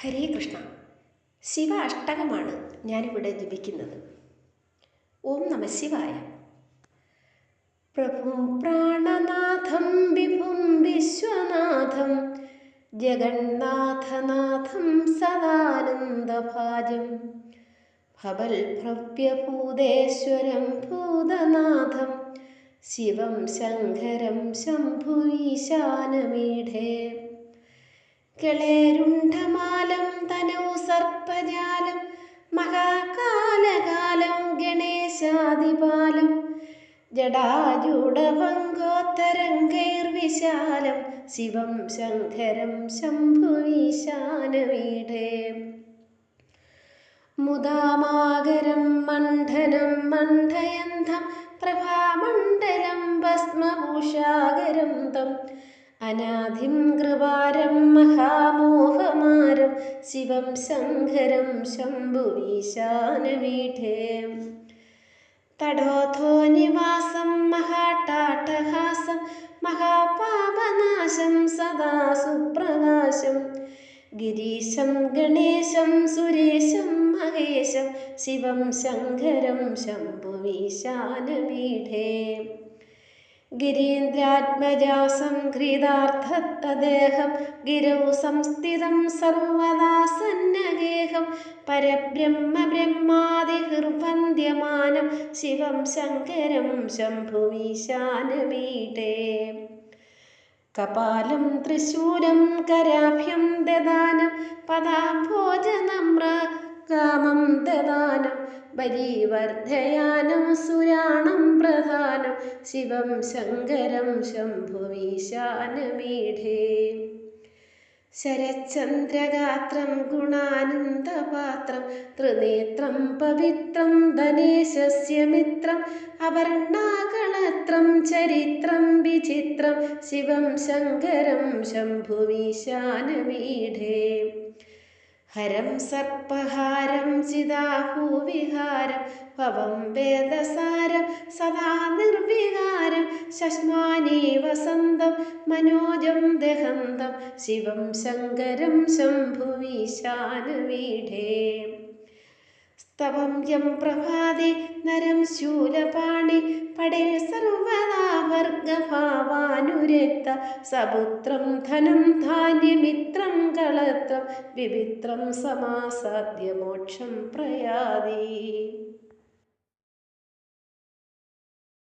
ഹരേ കൃഷ്ണ. ശിവ അഷ്ടകമാണ് ഞാനിവിടെ ജപിക്കുന്നത്. ഓം നമ ശിവായ. പ്രഭും പ്രാണനാഥം വിഭും വിശ്വനാഥം ജഗന്നാഥനാഥം സദാനന്ദഭാജം ഭവൽ ഭവൽഭ്രവ്യഭൂതേശ്വരം ഭൂതനാഥം ശിവം ശങ്കരം ശംഭുവീശാനമീഢേ കിളേരുണ്ഠമാലം തനോ സർപ്പജാലം മഹാകാലകാലം ഗണേശാദിപാലം ജടാജൂഢഭംഗോത്തരംഗൈർവിശാലം ശിവം ശങ്കരം ശംഭുവീശാനമീഢേ മുദാമാകരം മണ്ഡനം മണ്ഡയന്തം പ്രഭാമണ്ഡലം ഭസ്മഭൂഷാകരം തം. അനാദിം കൃപാരം മഹാമോഹമാരം ശിവം ശങ്കരം ശംഭുവീശാനപീഠേ തടോധോ നിവാസം മഹാട്ടാട്ടഹാസം മഹാപാപനാശം സദാ സുപ്രകാശം ഗിരീശം ഗണേശം സുരേശം മഹേശം ശിവം ശങ്കരം ശംഭുവീശാനമീഠേ ഗിരീന്ദ്രാത്മജാസംഘ്രിതാർത്ഥത്തദേഹം ഗിരൗ സംസ്ഥിതം സർവദാ സന്നഗേഹം പരബ്രഹ്മ ബ്രഹ്മാദിഹൃവന്ദ്യമാനം ശിവം ശങ്കരം ശംഭുവീശാനമീടേ കപാലം തൃശൂലം കരാഭ്യം ദദാനം പദാഭോജനമ്ര കാമം ദദാനം ബലീവർദ്ധയാനം സുരാണം പ്രധാനം ശിവം ശങ്കരം ശംഭുവീശാനമീഠേ ശരചന്ദ്രഗാത്രം ഗുണാനന്ദപാത്രം ത്രിനേത്രം പവിത്രം ധനേശസ്യ മിത്രം അവർണാകളത്രം ചരിത്രം വിചിത്രം ശിവം ശങ്കരം ശംഭുവീശാനമീഠേ ഹരം സർപ്പഹാരം ചിതാഹൂവിഹാരം ഭവം വേദസാരം സദാ നിർവികാരം. ശശ്മാനേ വസന്തം മനോജം ദഹന്തം ശിവം ശങ്കരം ശംഭുവിശാലുവീഠേ സ്തവം യം പ്രഭാതി നരം ശൂലപാണി പടേ സർവദാ വർഗഭാവാനുരക്ത സപുത്രം ധനം ധാന്യമിത്രം കളത്രം വിവിത്രം സമാസാദ്യ മോക്ഷം പ്രയാതി.